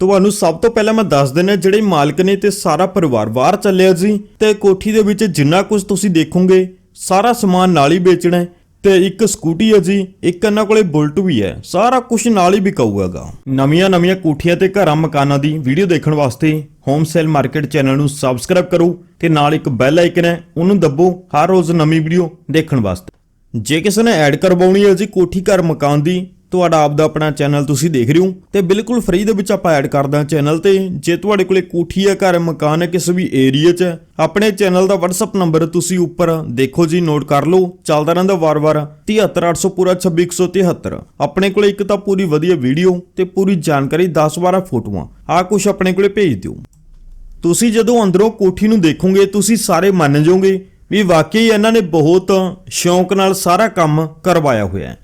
ਤੁਹਾਨੂੰ ਸਭ ਤੋਂ ਪਹਿਲਾਂ ਮੈਂ ਦੱਸ ਦਿੰਦਾ, ਜਿਹੜੇ ਮਾਲਕ ਨੇ ਤੇ ਸਾਰਾ ਪਰਿਵਾਰ ਬਾਹਰ ਚੱਲਿਆ ਜੀ ਤੇ ਕੋਠੀ ਦੇ ਵਿੱਚ ਜਿੰਨਾ ਕੁਝ ਤੁਸੀਂ ਦੇਖੋਗੇ, ਸਾਰਾ ਸਮਾਨ ਨਾਲ ਹੀ ਵੇਚਣਾ ਹੈ ਤੇ ਇੱਕ ਸਕੂਟੀ ਹੈ ਜੀ, ਇੱਕ ਇਹਨਾਂ ਕੋਲੇ ਬੁਲਟ ਵੀ ਹੈ, ਸਾਰਾ ਕੁਝ ਨਾਲ ਹੀ ਵਿਕਾਊਗਾ ਨਵੀਆਂ ਨਵੀਆਂ ਕੋਠੀਆਂ ਤੇ ਘਰਾਂ ਮਕਾਨਾਂ ਦੀ ਵੀਡੀਓ ਦੇਖਣ ਵਾਸਤੇ ਹੋਮ ਸੇਲ ਮਾਰਕੀਟ ਚੈਨਲ ਨੂੰ ਸਬਸਕ੍ਰਾਈਬ ਕਰੋ ਤੇ ਨਾਲ ਇੱਕ ਬੈਲ ਆਈਕਨ ਹੈ, ਉਹਨੂੰ ਦੱਬੋ ਹਰ ਰੋਜ਼ ਨਵੀਂ ਵੀਡੀਓ ਦੇਖਣ ਵਾਸਤੇ। ਜੇ ਕਿਸੇ ਨੇ ਐਡ ਕਰਵਾਉਣੀ ਹੈ ਜੀ ਕੋਠੀ ਘਰ ਮਕਾਨ ਦੀ ਤੁਹਾਡਾ ਆਪਦਾ ਆਪਣਾ ਚੈਨਲ ਤੁਸੀਂ ਦੇਖ ਰਹੇ ਹੋ ਤੇ ਬਿਲਕੁਲ ਫ੍ਰੀ ਦੇ ਵਿੱਚ ਆਪਾਂ ਐਡ ਕਰਦਾ ਚੈਨਲ ਤੇ। ਜੇ ਤੁਹਾਡੇ ਕੋਲੇ ਕੋਠੀ ਹੈ, ਘਰ ਮਕਾਨ ਹੈ, ਕਿਸੇ ਵੀ ਏਰੀਆ 'ਚ, ਆਪਣੇ ਚੈਨਲ ਦਾ WhatsApp ਨੰਬਰ ਤੁਸੀਂ ਉੱਪਰ ਦੇਖੋ ਜੀ ਨੋਟ ਕਰ ਲਓ। ਚੱਲਦਾ ਰਹਿੰਦਾ ਵਾਰ-ਵਾਰ 73800 ਪੂਰਾ 26173 ਆਪਣੇ ਕੋਲੇ ਇੱਕ ਤਾਂ ਪੂਰੀ ਵਧੀਆ ਵੀਡੀਓ ਤੇ ਪੂਰੀ ਜਾਣਕਾਰੀ 10-12 ਫੋਟੋਆਂ। ਆ ਕੁਝ ਆਪਣੇ ਕੋਲੇ ਭੇਜ ਦਿਓ। ਤੁਸੀਂ ਜਦੋਂ ਅੰਦਰੋਂ ਕੋਠੀ ਨੂੰ ਦੇਖੋਗੇ, ਤੁਸੀਂ ਸਾਰੇ ਮੰਨ ਜਾਓਗੇ ਵੀ ਵਾਕਈ ਇਹਨਾਂ ਨੇ ਬਹੁਤ ਸ਼ੌਂਕ ਨਾਲ ਸਾਰਾ ਕੰਮ ਕਰਵਾਇਆ ਹੋਇਆ ਹੈ।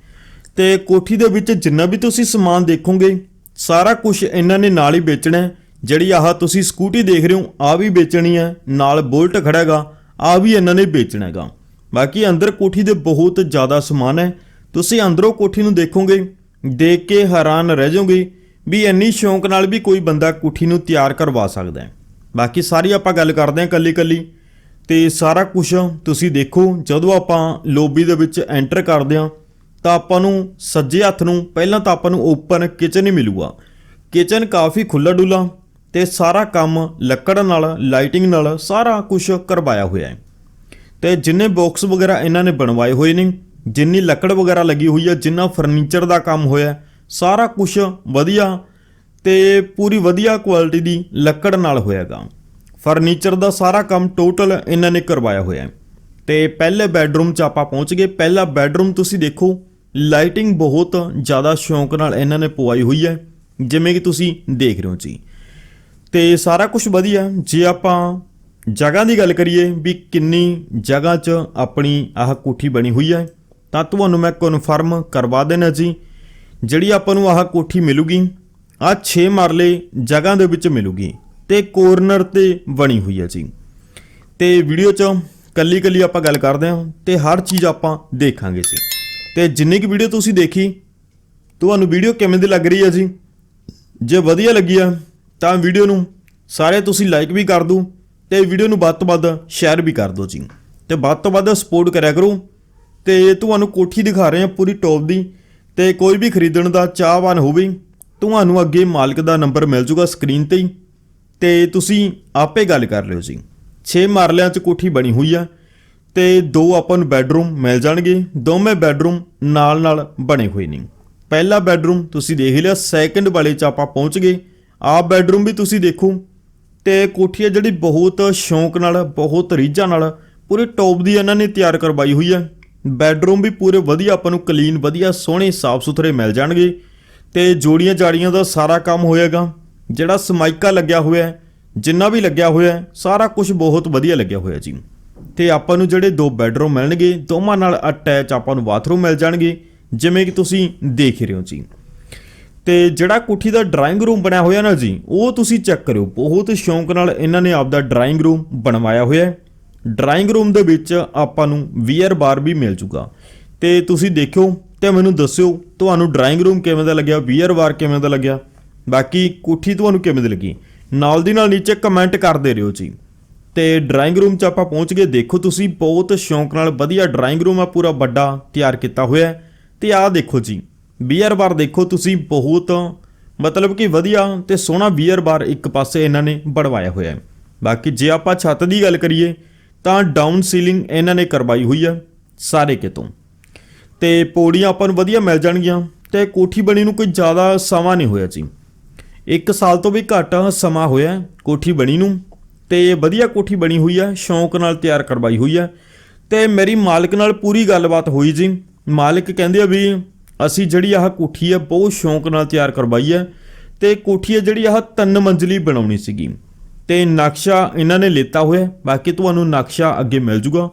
ਤੇ ਕੋਠੀ ਦੇ ਵਿੱਚ ਜਿੰਨਾ ਵੀ ਤੁਸੀਂ ਸਮਾਨ ਦੇਖੋਗੇ, ਸਾਰਾ ਕੁਝ ਇਹਨਾਂ ਨੇ ਨਾਲ ਹੀ ਵੇਚਣਾ ਹੈ। ਜਿਹੜੀ ਆਹ ਤੁਸੀਂ ਸਕੂਟੀ ਦੇਖ ਰਹੇ ਹੋ ਆ ਵੀ ਵੇਚਣੀ ਹੈ। ਨਾਲ ਬੁਲਟ ਖੜਾ ਹੈਗਾ ਆ ਵੀ ਇਹਨਾਂ ਨੇ ਵੇਚਣਾ ਹੈਗਾ। ਬਾਕੀ ਅੰਦਰ ਕੋਠੀ ਦੇ ਬਹੁਤ ਜ਼ਿਆਦਾ ਸਮਾਨ ਹੈ। ਤੁਸੀਂ ਅੰਦਰੋਂ ਕੋਠੀ ਨੂੰ ਦੇਖੋਗੇ, ਦੇਖ ਕੇ ਹੈਰਾਨ ਰਹਿ ਜਾਓਗੇ ਵੀ ਇੰਨੀ ਸ਼ੌਂਕ ਨਾਲ ਵੀ ਕੋਈ ਬੰਦਾ ਕੋਠੀ ਨੂੰ ਤਿਆਰ ਕਰਵਾ ਸਕਦਾ ਹੈ। ਬਾਕੀ ਸਾਰੀ ਆਪਾਂ ਗੱਲ ਕਰਦੇ ਹਾਂ ਕੱਲੀ ਕੱਲੀ ਤੇ ਸਾਰਾ ਕੁਝ ਤੁਸੀਂ ਦੇਖੋ, ਜਦੋਂ ਆਪਾਂ ਲੋਬੀ ਦੇ ਵਿੱਚ ਐਂਟਰ ਕਰਦੇ ਹਾਂ ਤਾਂ ਆਪਾਂ ਨੂੰ ਸੱਜੇ ਹੱਥ ਨੂੰ, ਪਹਿਲਾਂ ਤਾਂ ਆਪਾਂ ਨੂੰ ਓਪਨ ਕਿਚਨ ਹੀ ਮਿਲੂਗਾ। ਕਿਚਨ ਕਾਫੀ ਖੁੱਲਾ ਡੁੱਲਾ ਤੇ ਸਾਰਾ ਕੰਮ ਲੱਕੜ ਨਾਲ ਲਾਈਟਿੰਗ ਨਾਲ ਸਾਰਾ ਕੁਝ ਕਰਵਾਇਆ ਹੋਇਆ ਹੈ। ਤੇ ਜਿੰਨੇ ਬਾਕਸ ਵਗੈਰਾ ਇਹਨਾਂ ਨੇ ਬਣਵਾਏ ਹੋਏ ਨੇ, ਜਿੰਨੀ ਲੱਕੜ ਵਗੈਰਾ ਲੱਗੀ ਹੋਈ ਹੈ, ਜਿੰਨਾ ਫਰਨੀਚਰ ਦਾ ਕੰਮ ਹੋਇਆ, ਸਾਰਾ ਕੁਝ ਵਧੀਆ ਤੇ ਪੂਰੀ ਵਧੀਆ ਕੁਆਲਿਟੀ ਦੀ ਲੱਕੜ ਨਾਲ ਹੋਇਆਗਾ। ਫਰਨੀਚਰ ਦਾ ਸਾਰਾ ਕੰਮ ਟੋਟਲ ਇਹਨਾਂ ਨੇ ਕਰਵਾਇਆ ਹੋਇਆ ਹੈ। ਤੇ ਪਹਿਲੇ ਬੈੱਡਰੂਮ 'ਚ ਆਪਾਂ ਪਹੁੰਚ ਗਏ। ਪਹਿਲਾ ਬੈੱਡਰੂਮ ਤੁਸੀਂ ਦੇਖੋ ਲਾਈਟਿੰਗ ਬਹੁਤ ਜ਼ਿਆਦਾ ਸ਼ੌਂਕ ਨਾਲ ਇਹਨਾਂ ਨੇ ਪਵਾਈ ਹੋਈ ਹੈ, ਜਿਵੇਂ ਕਿ ਤੁਸੀਂ ਦੇਖ ਰਹੇ ਹੋ ਜੀ। ਤੇ ਸਾਰਾ ਕੁਝ ਵਧੀਆ, ਜੇ ਆਪਾਂ ਜਗ੍ਹਾ ਦੀ ਗੱਲ ਕਰੀਏ ਵੀ ਕਿੰਨੀ ਜਗ੍ਹਾ 'ਚ ਆਪਣੀ ਆਹ ਕੋਠੀ ਬਣੀ ਹੋਈ ਹੈ, ਤਾਂ ਤੁਹਾਨੂੰ ਮੈਂ ਕਨਫਰਮ ਕਰਵਾ ਦੇਣਾ ਜੀ, ਜਿਹੜੀ ਆਪਾਂ ਨੂੰ ਆਹ ਕੋਠੀ ਮਿਲੂਗੀ ਆ 6 ਮਰਲੇ ਜਗ੍ਹਾ ਦੇ ਵਿੱਚ ਮਿਲੂਗੀ ਤੇ ਕੋਰਨਰ ਤੇ ਬਣੀ ਹੋਈ ਹੈ ਜੀ। ਤੇ ਵੀਡੀਓ 'ਚ ਕੱਲੀ ਕੱਲੀ ਆਪਾਂ ਗੱਲ ਕਰਦੇ ਹਾਂ ਤੇ ਹਰ ਚੀਜ਼ ਆਪਾਂ ਦੇਖਾਂਗੇ ਜੀ ਤੇ ਜਿੰਨੀ ਕੁ ਵੀਡੀਓ ਤੁਸੀਂ ਦੇਖੀ, ਤੁਹਾਨੂੰ ਵੀਡੀਓ ਕਿਵੇਂ ਦੀ ਲੱਗ ਰਹੀ ਹੈ ਜੀ? ਜੇ ਵਧੀਆ ਲੱਗੀ ਆ, ਤਾਂ ਵੀਡੀਓ ਨੂੰ ਸਾਰੇ ਤੁਸੀਂ ਲਾਈਕ ਵੀ ਕਰ ਦਿਓ ਤੇ ਵੀਡੀਓ ਨੂੰ ਵੱਧ ਤੋਂ ਵੱਧ ਸ਼ੇਅਰ ਵੀ ਕਰ ਦਿਓ ਜੀ। ਤੇ ਵੱਧ ਤੋਂ ਵੱਧ ਸਪੋਰਟ ਕਰਿਆ ਕਰੋ ਤੇ ਤੁਹਾਨੂੰ ਕੋਠੀ ਦਿਖਾ ਰਹੇ ਹਾਂ ਪੂਰੀ ਟੌਪ ਦੀ ਤੇ ਕੋਈ ਵੀ ਖਰੀਦਣ ਦਾ ਚਾਹਵਾਨ ਹੋਵੇ, ਤੁਹਾਨੂੰ ਅੱਗੇ ਮਾਲਕ ਦਾ ਨੰਬਰ ਮਿਲ ਜੂਗਾ ਸਕਰੀਨ ਤੇ ਹੀ। ਤੇ ਤੁਸੀਂ ਆਪੇ ਗੱਲ ਕਰ ਲਿਓ ਜੀ। 6 ਮਰਲਿਆਂ 'ਚ ਕੋਠੀ ਬਣੀ ਹੋਈ ਆ ਤੇ ਦੋ ਆਪਾਂ ਨੂੰ ਬੈੱਡਰੂਮ ਮਿਲ ਜਾਣਗੇ। ਦੋਵੇਂ ਬੈੱਡਰੂਮ ਨਾਲ ਨਾਲ ਬਣੇ ਹੋਏ ਨੇ। ਪਹਿਲਾ ਬੈੱਡਰੂਮ ਤੁਸੀਂ ਦੇਖ ਲਿਆ ਸੈਕੰਡ ਵਾਲੇ 'ਚ ਆਪਾਂ ਪਹੁੰਚ ਗਏ। ਆਹ ਬੈੱਡਰੂਮ ਵੀ ਤੁਸੀਂ ਦੇਖੋ ਤੇ ਕੋਠੀ ਆ ਜਿਹੜੀ ਬਹੁਤ ਸ਼ੌਂਕ ਨਾਲ, ਬਹੁਤ ਰੀਝਾਂ ਨਾਲ ਪੂਰੇ ਟੌਪ ਦੀ ਇਹਨਾਂ ਨੇ ਤਿਆਰ ਕਰਵਾਈ ਹੋਈ ਹੈ ਬੈੱਡਰੂਮ ਵੀ ਪੂਰੇ ਵਧੀਆ, ਆਪਾਂ ਨੂੰ ਕਲੀਨ, ਵਧੀਆ, ਸੋਹਣੇ ਸਾਫ਼ ਸੁਥਰੇ ਮਿਲ ਜਾਣਗੇ। ਤੇ ਜੋੜੀਆਂ ਜਾੜੀਆਂ ਦਾ ਸਾਰਾ ਕੰਮ ਹੋਏਗਾ ਜਿਹੜਾ ਸਮਾਈਕਾ ਲੱਗਿਆ ਹੋਇਆ ਹੈ ਜਿੰਨਾ ਵੀ ਲੱਗਿਆ ਹੋਇਆ ਸਾਰਾ ਕੁਝ ਬਹੁਤ ਵਧੀਆ ਲੱਗਿਆ ਹੋਇਆ ਜੀ। ਤੇ ਆਪਾਂ ਨੂੰ ਜਿਹੜੇ ਦੋ ਬੈਡਰੂਮ ਮਿਲਣਗੇ, ਦੋਵਾਂ ਨਾਲ ਅਟੈਚ ਆਪਾਂ ਨੂੰ ਬਾਥਰੂਮ ਮਿਲ ਜਾਣਗੇ, ਜਿਵੇਂ ਕਿ ਤੁਸੀਂ ਦੇਖ ਰਹੇ ਹੋ ਜੀ। ਤੇ ਜਿਹੜਾ ਕੋਠੀ ਦਾ ਡਰਾਇੰਗ ਰੂਮ ਬਣਿਆ ਹੋਇਆ ਨਾ ਜੀ, ਉਹ ਤੁਸੀਂ ਚੈੱਕ ਕਰਿਓ। ਬਹੁਤ ਸ਼ੌਂਕ ਨਾਲ ਇਹਨਾਂ ਨੇ ਆਪਦਾ ਡਰਾਇੰਗ ਰੂਮ ਬਣਵਾਇਆ ਹੋਇਆ ਡਰਾਇੰਗ ਰੂਮ ਦੇ ਵਿੱਚ ਆਪਾਂ ਨੂੰ ਵੀਅਰ ਬਾਰ ਵੀ ਮਿਲ ਜੂਗਾ। ਤੇ ਤੁਸੀਂ ਦੇਖਿਓ ਤੇ ਮੈਨੂੰ ਦੱਸਿਓ, ਤੁਹਾਨੂੰ ਡਰਾਇੰਗ ਰੂਮ ਕਿਵੇਂ ਦਾ ਲੱਗਿਆ ਵੀਅਰ ਬਾਰ ਕਿਵੇਂ ਦਾ ਲੱਗਿਆ? ਬਾਕੀ ਕੋਠੀ ਤੁਹਾਨੂੰ ਕਿਵੇਂ ਦੀ ਲੱਗੀ? ਨਾਲ ਦੀ ਨਾਲ ਨੀਚੇ ਕਮੈਂਟ ਕਰਦੇ ਰਹੋ ਜੀ। ਤੇ ਡਰਾਇੰਗ ਰੂਮ 'ਚ ਆਪਾਂ ਪਹੁੰਚ ਗਏ। ਦੇਖੋ ਤੁਸੀਂ, ਬਹੁਤ ਸ਼ੌਂਕ ਨਾਲ ਵਧੀਆ ਡਰਾਇੰਗ ਰੂਮ ਆ, ਪੂਰਾ ਵੱਡਾ ਤਿਆਰ ਕੀਤਾ ਹੋਇਆ ਹੈ। ਤੇ ਆਹ ਦੇਖੋ ਜੀ ਬੀਅਰ ਬਾਰ ਦੇਖੋ ਤੁਸੀਂ, ਬਹੁਤ ਮਤਲਬ ਕਿ ਵਧੀਆ ਤੇ ਸੋਹਣਾ ਬੀਅਰ ਬਾਰ ਇੱਕ ਪਾਸੇ ਇਹਨਾਂ ਨੇ ਬਣਵਾਇਆ ਹੋਇਆ ਹੈ। ਬਾਕੀ ਜੇ ਆਪਾਂ ਛੱਤ ਦੀ ਗੱਲ ਕਰੀਏ, ਤਾਂ ਡਾਊਨ ਸੀਲਿੰਗ ਇਹਨਾਂ ਨੇ ਕਰਵਾਈ ਹੋਈ ਹੈ ਸਾਰੇ ਕਿਤੋਂ ਤੇ ਪੌੜੀਆਂ ਆਪਾਂ ਨੂੰ ਵਧੀਆ ਮਿਲ ਜਾਣਗੀਆਂ। ਤੇ ਕੋਠੀ ਬਣੀ ਨੂੰ ਕੋਈ ਜ਼ਿਆਦਾ ਸਮਾਂ ਨਹੀਂ ਹੋਇਆ ਜੀ। ਇੱਕ ਸਾਲ ਤੋਂ ਵੀ ਘੱਟ ਸਮਾਂ ਹੋਇਆ ਕੋਠੀ ਬਣੀ ਨੂੰ ਤੇ ਵਧੀਆ ਕੋਠੀ ਬਣੀ ਹੋਈ ਹੈ, ਸ਼ੌਂਕ ਨਾਲ ਤਿਆਰ ਕਰਵਾਈ ਹੋਈ ਹੈ। ਤੇ ਮੇਰੀ ਮਾਲਕ ਨਾਲ ਪੂਰੀ ਗੱਲਬਾਤ ਹੋਈ ਜੀ। ਮਾਲਕ ਕਹਿੰਦੇ ਆ ਵੀ ਅਸੀਂ ਜਿਹੜੀ ਆਹ ਕੋਠੀ ਹੈ, ਬਹੁਤ ਸ਼ੌਂਕ ਨਾਲ ਤਿਆਰ ਕਰਵਾਈ ਹੈ ਤੇ ਕੋਠੀ ਹੈ ਜਿਹੜੀ ਆਹ ਤਿੰਨ ਮੰਜ਼ਲੀ ਬਣਾਉਣੀ ਸੀਗੀ। ਤੇ ਨਕਸ਼ਾ ਇਹਨਾਂ ਨੇ ਲਿੱਤਾ ਹੋਇਆ ਬਾਕੀ ਤੁਹਾਨੂੰ ਨਕਸ਼ਾ ਅੱਗੇ ਮਿਲ ਜੂਗਾ।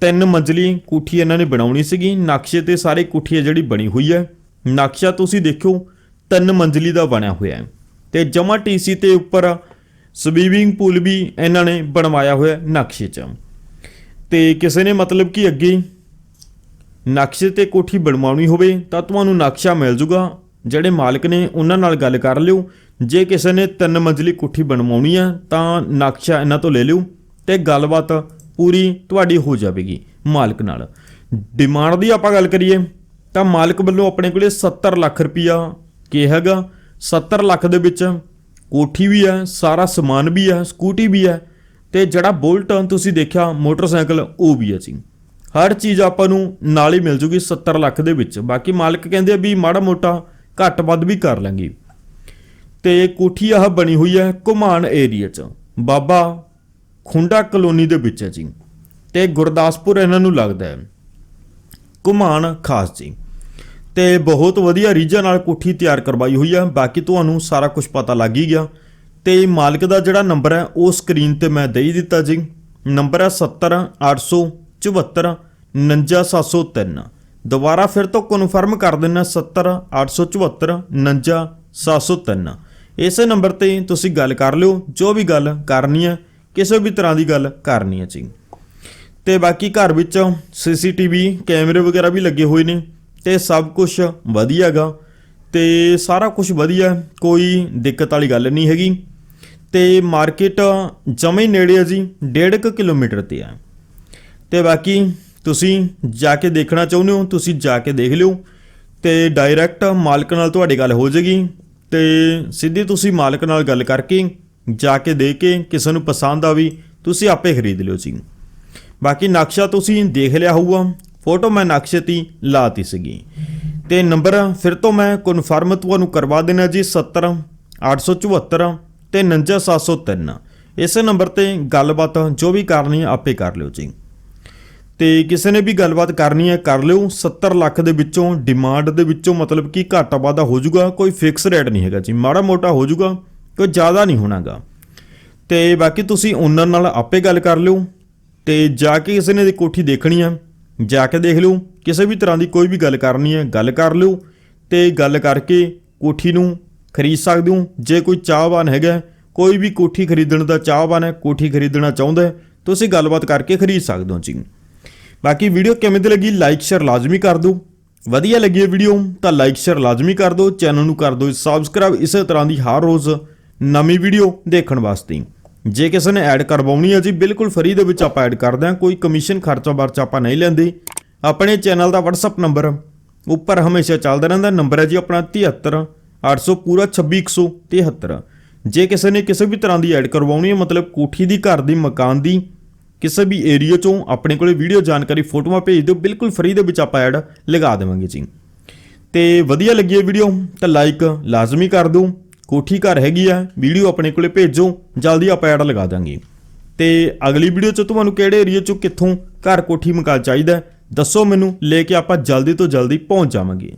ਤਿੰਨ ਮੰਜ਼ਲੀ ਕੋਠੀ ਇਹਨਾਂ ਨੇ ਬਣਾਉਣੀ ਸੀਗੀ, ਨਕਸ਼ੇ ਤੇ ਸਾਰੇ ਕੋਠੀ ਹੈ ਜਿਹੜੀ ਬਣੀ ਹੋਈ ਹੈ। ਨਕਸ਼ਾ ਤੁਸੀਂ ਦੇਖਿਓ, ਤਿੰਨ ਮੰਜ਼ਲੀ ਦਾ ਬਣਿਆ ਹੋਇਆ ਹੈ। ਤੇ ਜਮਾ ਟੀਸੀ ਤੇ ਉੱਪਰ ਸਵੀਮਿੰਗ ਪੂਲ ਵੀ ਇਹਨਾਂ ਨੇ ਬਣਵਾਇਆ ਹੋਇਆ ਨਕਸ਼ੇ 'ਚ। ਤੇ ਕਿਸੇ ਨੇ ਮਤਲਬ ਕਿ ਅੱਗੇ ਨਕਸ਼ੇ ਤੇ ਕੋਠੀ ਬਣਵਾਉਣੀ ਹੋਵੇ ਤਾਂ ਤੁਹਾਨੂੰ ਨਕਸ਼ਾ ਮਿਲ ਜੂਗਾ। ਜਿਹੜੇ ਮਾਲਕ ਨੇ ਉਹਨਾਂ ਨਾਲ ਗੱਲ ਕਰ ਲਿਓ। ਜੇ ਕਿਸੇ ਨੇ ਤਿੰਨ ਮੰਜ਼ਲੀ ਕੋਠੀ ਬਣਵਾਉਣੀ ਆ ਤਾਂ ਨਕਸ਼ਾ ਇਹਨਾਂ ਤੋਂ ਲੈ ਲਿਓ ਤੇ ਗੱਲਬਾਤ ਪੂਰੀ ਤੁਹਾਡੀ ਹੋ ਜਾਵੇਗੀ ਮਾਲਕ ਨਾਲ। ਡਿਮਾਂਡ ਦੀ ਆਪਾਂ ਗੱਲ ਕਰੀਏ ਤਾਂ ਮਾਲਕ ਵੱਲੋਂ ਆਪਣੇ ਕੋਲੇ 70 ਲੱਖ ਰੁਪਈਆ ਕੀ ਹੈਗਾ। 70 ਲੱਖ ਦੇ ਵਿੱਚ ਕੋਠੀ ਵੀ ਹੈ, ਸਾਰਾ ਸਮਾਨ ਵੀ ਹੈ, ਸਕੂਟੀ ਵੀ ਹੈ ਤੇ ਜਿਹੜਾ ਬੁਲਟ ਤੁਸੀਂ ਦੇਖਿਆ ਮੋਟਰਸਾਈਕਲ, ਉਹ ਵੀ ਹੈ ਜੀ। ਹਰ ਚੀਜ਼ ਆਪਾਂ ਨੂੰ ਨਾਲ ਹੀ ਮਿਲ ਜੂਗੀ 70 ਲੱਖ ਦੇ ਵਿੱਚ। ਬਾਕੀ ਮਾਲਕ ਕਹਿੰਦੇ ਆ ਵੀ ਮਾੜਾ ਮੋਟਾ ਘੱਟ ਵੱਧ ਵੀ ਕਰ ਲਾਂਗੇ। ਤੇ ਕੋਠੀ ਆਹ ਬਣੀ ਹੋਈ ਹੈ ਘੁਮਾਣ ਏਰੀਆ 'ਚ। ਬਾਬਾ ਖੁੰਡਾ ਕਲੋਨੀ ਦੇ ਵਿੱਚ ਹੈ ਜੀ। ਤੇ ਗੁਰਦਾਸਪੁਰ ਇਹਨਾਂ ਨੂੰ ਲੱਗਦਾ ਹੈ। ਘੁਮਾਣ ਖਾਸ ਜੀ। ਤੇ ਬਹੁਤ ਵਧੀਆ ਰੀਝਾਂ ਨਾਲ ਕੋਠੀ ਤਿਆਰ ਕਰਵਾਈ ਹੋਈ ਹੈ ਬਾਕੀ ਤੁਹਾਨੂੰ ਸਾਰਾ ਕੁਝ ਪਤਾ ਲੱਗ ਹੀ ਗਿਆ। ਤੇ ਮਾਲਕ ਦਾ ਜਿਹੜਾ ਨੰਬਰ ਹੈ, ਉਹ ਸਕਰੀਨ ਤੇ ਮੈਂ ਦੇ ਹੀ ਦਿੱਤਾ ਜੀ। ਨੰਬਰ ਹੈ 70874 49703 ਦੁਬਾਰਾ ਫਿਰ ਤੋਂ ਕਨਫਰਮ ਕਰ ਦਿੰਨਾ 70874 49703 ਇਸੇ ਨੰਬਰ ਤੇ ਤੁਸੀਂ ਗੱਲ ਕਰ ਲਿਓ, ਜੋ ਵੀ ਗੱਲ ਕਰਨੀ ਹੈ, ਕਿਸੇ ਵੀ ਤਰ੍ਹਾਂ ਦੀ ਗੱਲ ਕਰਨੀ ਹੈ ਜੀ। ਤੇ ਬਾਕੀ ਘਰ ਵਿੱਚ ਸੀਸੀਟੀਵੀ ਕੈਮਰੇ ਵਗੈਰਾ ਵੀ ਲੱਗੇ ਹੋਏ ਨੇ। ਤੇ ਸਭ ਕੁਝ ਵਧੀਆ ਹੈਗਾ ਤੇ ਸਾਰਾ ਕੁਝ ਵਧੀਆ, ਕੋਈ ਦਿੱਕਤ ਵਾਲੀ ਗੱਲ ਨਹੀਂ ਹੈਗੀ। ਤੇ ਮਾਰਕੀਟ ਜਮੇ ਨੇੜੇ ਹੈ ਜੀ 1.5 ਕਿਲੋਮੀਟਰ ਤੇ ਹੈ ਤੇ ਬਾਕੀ ਤੁਸੀਂ ਜਾ ਕੇ ਦੇਖਣਾ ਚਾਹੁੰਦੇ ਹੋ, ਤੁਸੀਂ ਜਾ ਕੇ ਦੇਖ ਲਿਓ। ਤੇ ਡਾਇਰੈਕਟ ਮਾਲਕ ਨਾਲ ਤੁਹਾਡੀ ਗੱਲ ਹੋ ਜਾਏਗੀ। ਤੇ ਸਿੱਧੀ ਤੁਸੀਂ ਮਾਲਕ ਨਾਲ ਗੱਲ ਕਰਕੇ, ਜਾ ਕੇ ਦੇ ਕੇ ਕਿਸੇ ਨੂੰ ਪਸੰਦ ਆਵੀ, ਤੁਸੀਂ ਆਪੇ ਖਰੀਦ ਲਿਓ ਜੀ। ਬਾਕੀ ਨਕਸ਼ਾ ਤੁਸੀਂ ਦੇਖ ਲਿਆ ਹੋਊਗਾ ਫੋਟੋ ਮੈਂ ਨਕਸ਼ੇ ਤੇ ਲਾਤੀ ਸੀਗੀ। ਤੇ ਨੰਬਰ, ਫਿਰ ਤੋਂ ਮੈਂ ਕਨਫਰਮ ਤੁਹਾਨੂੰ ਕਰਵਾ ਦੇਣਾ ਜੀ 70 874 ਤੇ 49703 ਇਸੇ ਨੰਬਰ ਤੇ ਗੱਲਬਾਤ ਜੋ ਵੀ ਕਰਨੀ ਹੈ, ਆਪੇ ਕਰ ਲਿਓ ਜੀ। ਤੇ ਕਿਸੇ ਨੇ ਵੀ ਗੱਲਬਾਤ ਕਰਨੀ ਹੈ, ਕਰ ਲਿਓ। 70 ਲੱਖ ਦੇ ਵਿੱਚੋਂ ਡਿਮਾਂਡ ਦੇ ਵਿੱਚੋਂ ਮਤਲਬ ਕਿ ਘਾਟਾ ਵਾਧਾ ਹੋ ਜਾਊਗਾ, ਕੋਈ ਫਿਕਸ ਰੇਟ ਨਹੀਂ ਹੈਗਾ ਜੀ। ਮਾੜਾ ਮੋਟਾ ਹੋ ਜਾਊਗਾ, ਕੋਈ ਜ਼ਿਆਦਾ ਨਹੀਂ ਹੋਣਾਗਾ। ਤੇ ਬਾਕੀ ਤੁਸੀਂ ਓਨਰ ਨਾਲ ਆਪੇ ਗੱਲ ਕਰ ਲਿਓ। ਤੇ ਜਾ ਕੇ ਕਿਸੇ ਨੇ ਦੀ ਕੋਠੀ ਦੇਖਣੀ ਆ ਜਾ ਕੇ ਦੇਖ ਲਿਓ, ਕਿਸੇ ਵੀ ਤਰ੍ਹਾਂ ਦੀ ਕੋਈ ਵੀ ਗੱਲ ਕਰਨੀ ਹੈ, ਗੱਲ ਕਰ ਲਿਓ ਤੇ ਗੱਲ ਕਰਕੇ ਕੋਠੀ ਨੂੰ ਖਰੀਦ ਸਕਦੇ ਹੋ। ਜੇ ਕੋਈ ਚਾਹਵਾਨ ਹੈਗਾ, ਕੋਈ ਵੀ ਕੋਠੀ ਖਰੀਦਣ ਦਾ ਚਾਹਵਾਨ ਹੈ, ਕੋਠੀ ਖਰੀਦਣਾ ਚਾਹੁੰਦਾ ਤੁਸੀਂ ਗੱਲਬਾਤ ਕਰਕੇ ਖਰੀਦ ਸਕਦੇ ਹੋ ਜੀ। ਬਾਕੀ ਵੀਡੀਓ ਕਿਵੇਂ ਦੀ ਲੱਗੀ ਲਾਈਕ ਸ਼ੇਅਰ ਲਾਜ਼ਮੀ ਕਰ ਦਿਓ। ਵਧੀਆ ਲੱਗੀ ਇਹ ਵੀਡੀਓ, ਤਾਂ ਲਾਈਕ ਸ਼ੇਅਰ ਲਾਜ਼ਮੀ ਕਰ ਦਿਓ। ਚੈਨਲ ਨੂੰ ਕਰ ਦਿਓ ਸਬਸਕ੍ਰਾਈਬ ਇਸੇ ਤਰ੍ਹਾਂ ਦੀ ਹਰ ਰੋਜ਼ ਨਵੀਂ ਵੀਡੀਓ ਦੇਖਣ ਵਾਸਤੇ। ਜੇ ਕਿਸੇ ਨੇ ਐਡ ਕਰਵਾਉਣੀ ਹੈ ਜੀ, ਬਿਲਕੁਲ ਫ੍ਰੀ ਦੇ ਵਿੱਚ ਆਪਾਂ ਐਡ ਕਰਦੇ ਹਾਂ, ਕੋਈ ਕਮਿਸ਼ਨ ਖਰਚਾ ਵਰਚਾ ਆਪਾਂ ਨਹੀਂ ਲੈਂਦੇ। ਆਪਣੇ ਚੈਨਲ ਦਾ WhatsApp ਨੰਬਰ ਉੱਪਰ ਹਮੇਸ਼ਾ ਚੱਲਦਾ ਰਹਿੰਦਾ, ਨੰਬਰ ਹੈ ਜੀ ਆਪਣਾ 73 800 ਪੂਰਾ 26173 ਜੇ ਕਿਸੇ ਨੇ ਕਿਸੇ ਵੀ ਤਰ੍ਹਾਂ ਦੀ ਐਡ ਕਰਵਾਉਣੀ ਹੈ, ਮਤਲਬ ਕੋਠੀ ਦੀ, ਘਰ ਦੀ, ਮਕਾਨ ਦੀ, ਕਿਸੇ ਵੀ ਏਰੀਆ ਚੋਂ ਆਪਣੇ ਕੋਲੇ ਵੀਡੀਓ ਜਾਣਕਾਰੀ, ਫੋਟੋਆਂ ਭੇਜ ਦਿਓ, ਬਿਲਕੁਲ ਫ੍ਰੀ ਦੇ ਵਿੱਚ ਆਪਾਂ ਐਡ ਲਗਾ ਦੇਵਾਂਗੇ ਜੀ। ਤੇ ਵਧੀਆ ਲੱਗੀ ਇਹ ਵੀਡੀਓ ਤਾਂ ਲਾਈਕ ਲਾਜ਼ਮੀ ਕਰ ਦਿਓ। ਕੋਠੀ ਘਰ ਹੈਗੀ ਆ, ਵੀਡੀਓ ਆਪਣੇ ਕੋਲੇ ਭੇਜੋ, ਜਲਦੀ ਆਪਾਂ ਐਡ ਲਗਾ ਦਾਂਗੇ। ਤੇ ਅਗਲੀ ਵੀਡੀਓ ਚ ਤੁਹਾਨੂੰ ਕਿਹੜੇ ਏਰੀਆ ਚੋਂ ਕਿੱਥੋਂ ਘਰ ਕੋਠੀ ਮਕਾਨ ਚਾਹੀਦਾ ਦੱਸੋ ਮੈਨੂੰ, ਲੈ ਕੇ ਆਪਾਂ ਜਲਦੀ ਤੋਂ ਜਲਦੀ ਪਹੁੰਚ ਜਾਵਾਂਗੇ।